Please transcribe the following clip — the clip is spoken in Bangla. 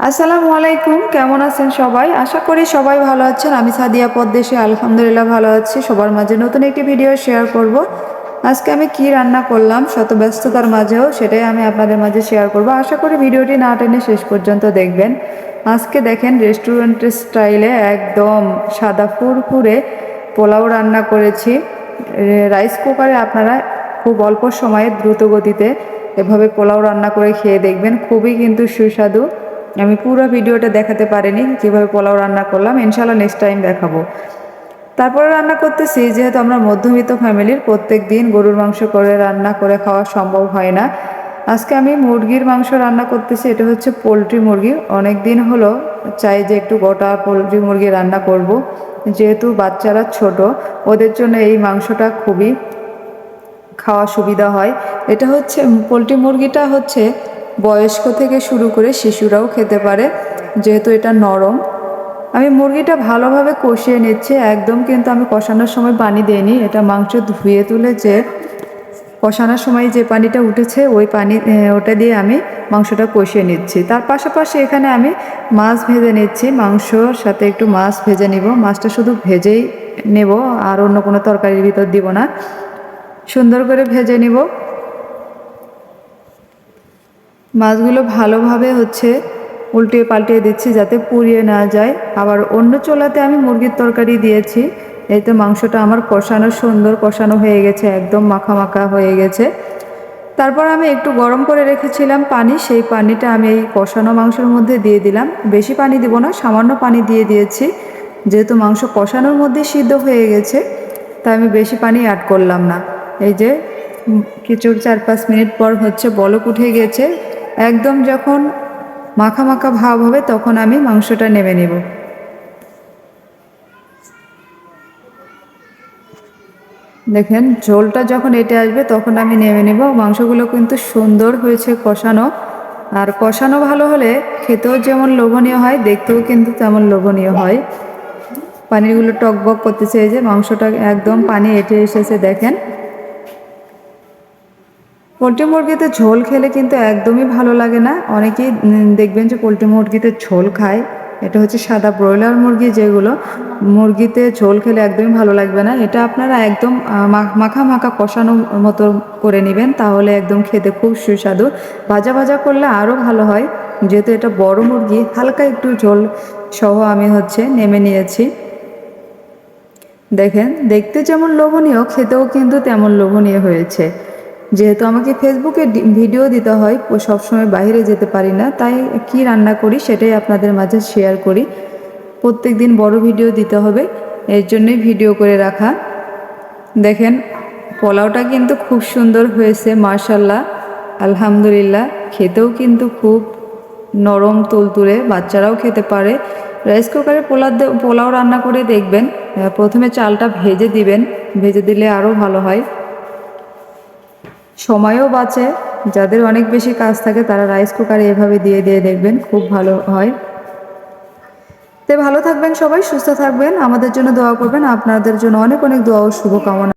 আসসালামু আলাইকুম, কেমন আছেন সবাই? আশা করি সবাই ভালো আছেন। আমি সাদিয়া পদ্দেশে আলহামদুলিল্লাহ ভালো আছি। সবার মাঝে নতুন একটি ভিডিও শেয়ার করব। আজকে আমি কি রান্না করলাম, শত ব্যস্ততার মাঝেও সেটাই আমি আপনাদের মাঝে শেয়ার করব। আশা করি ভিডিওটি না টেনে শেষ পর্যন্ত দেখবেন। আজকে দেখেন রেস্টুরেন্টের স্টাইলে একদম সাদা ফুরফুরে পোলাও রান্না করেছি। রাইস কুকারে আপনারা খুব অল্প সময়ে দ্রুত গতিতে এভাবে পোলাও রান্না করে খেয়ে দেখবেন। খুবই কিন্তু সুস্বাদু। আমি পুরো ভিডিওটা দেখাতে পারিনি, কীভাবে পোলাও রান্না করলাম ইনশাল্লাহ নেক্সট টাইম দেখাবো। তারপরে রান্না করতেছি, যেহেতু আমরা মধ্যবিত্ত ফ্যামিলির, প্রত্যেক দিন গরুর মাংস করে রান্না করে খাওয়া সম্ভব হয় না। আজকে আমি মুরগির মাংস রান্না করতেছি, এটা হচ্ছে পোলট্রি মুরগি। অনেক দিন হলো, চাই যে একটু গোটা পোলট্রি মুরগি রান্না করব। যেহেতু বাচ্চারা ছোট, ওদের জন্য এই মাংসটা খুবই খাওয়া সুবিধা হয়। এটা হচ্ছে, পোলট্রি মুরগিটা হচ্ছে বয়স্ক থেকে শুরু করে শিশুরাও খেতে পারে, যেহেতু এটা নরম। আমি মুরগিটা ভালোভাবে কষিয়ে নিচ্ছি, একদম কিন্তু আমি কষানোর সময় পানি দিইনি, এটা মাংস ধুয়ে তুলে যে কষানোর সময় যে পানিটা উঠেছে, ওই পানি ওটা দিয়ে আমি মাংসটা কষিয়ে নিচ্ছি। তার পাশাপাশি এখানে আমি মাছ ভেজে নিচ্ছি, মাংসর সাথে একটু মাছ ভেজে নিব। মাছটা শুধু ভেজেই নেব, আর অন্য কোনো তরকারির ভিতর দিব না। সুন্দর করে ভেজে নিব। মাছগুলো ভালোভাবে হচ্ছে উল্টে পাল্টিয়ে দিচ্ছি যাতে পুড়িয়ে না যায়। আবার অন্য চোলাতে আমি মুরগির তরকারি দিয়েছি। এতে মাংসটা আমার কষানো সুন্দর কষানো হয়ে গেছে, একদম মাখা মাখা হয়ে গেছে। তারপর আমি একটু গরম করে রেখেছিলাম পানি, সেই পানিটা আমি এই কষানো মাংসের মধ্যে দিয়ে দিলাম। বেশি পানি দিব না, সামান্য পানি দিয়ে দিয়েছি। যেহেতু মাংস কষানোর মধ্যে সিদ্ধ হয়ে গেছে, তাই আমি বেশি পানি অ্যাড করলাম না। এই যে কিছু চার পাঁচ মিনিট পর হচ্ছে বলক উঠে গেছে একদম যখন মাখা মাখা ভাব হবে, তখন আমি মাংসটা নেমে নেব। দেখেন, ঝোলটা যখন এটে আসবে, তখন আমি নেমে নেব। মাংসগুলো কিন্তু সুন্দর হয়েছে কষানো। আর কষানো ভালো হলে খেতেও যেমন লোভনীয় হয়, দেখতেও কিন্তু তেমন লোভনীয় হয়। পানিরগুলো টকবক করতেছে, এই যে মাংসটা একদম পানি এটে এসেছে, দেখেন। পোলট্রি মুরগিতে ঝোল খেলে কিন্তু একদমই ভালো লাগে না। অনেকেই দেখবেন যে পোলট্রি মুরগিতে ঝোল খায়। এটা হচ্ছে সাদা ব্রয়লার মুরগি যেগুলো। মুরগিতে ঝোল খেলে একদমই ভালো লাগবে না। এটা আপনারা একদম মাখা মাখা কষানো মতো করে নেবেন, তাহলে একদম খেতে খুব সুস্বাদু। ভাজা ভাজা করলে আরও ভালো হয়। যেহেতু এটা বড় মুরগি, হালকা একটু ঝোল সহ আমি হচ্ছে নেমে নিয়েছি। দেখেন, দেখতে যেমন লোভনীয়, খেতেও কিন্তু তেমন লোভনীয় হয়েছে। যেহেতু আমাকে ফেসবুকে ভিডিও দিতে হয় সবসময় বাইরে যেতে পারি না, তাই কি রান্না করি সেটাই আপনাদের মাঝে শেয়ার করি। প্রত্যেক দিন বড় ভিডিও দিতে হবে, এর জন্যই ভিডিও করে রাখা। দেখেন, পোলাওটা কিন্তু খুব সুন্দর হয়েছে মার্শাল্লাহ আলহামদুলিল্লাহ, খেতেও কিন্তু খুব নরম তুলতুলে, বাচ্চারাও খেতে পারে। রাইস কুকারে পোলা পোলাও রান্না করে দেখবেন প্রথমে চালটা ভেজে দিবেন, ভেজে দিলে আরও ভালো হয়। সময়ও বাঁচে। যাদের অনেক বেশি কাজ থাকে, তারা রাইস কুকারে এভাবে দিয়ে দিয়ে দেখবেন খুব ভালো হয়। তে ভালো থাকবেন সবাই, সুস্থ থাকবেন। আমাদের জন্য দোয়া করবেন। আপনাদের জন্য অনেক অনেক দোয়া ও শুভকামনা।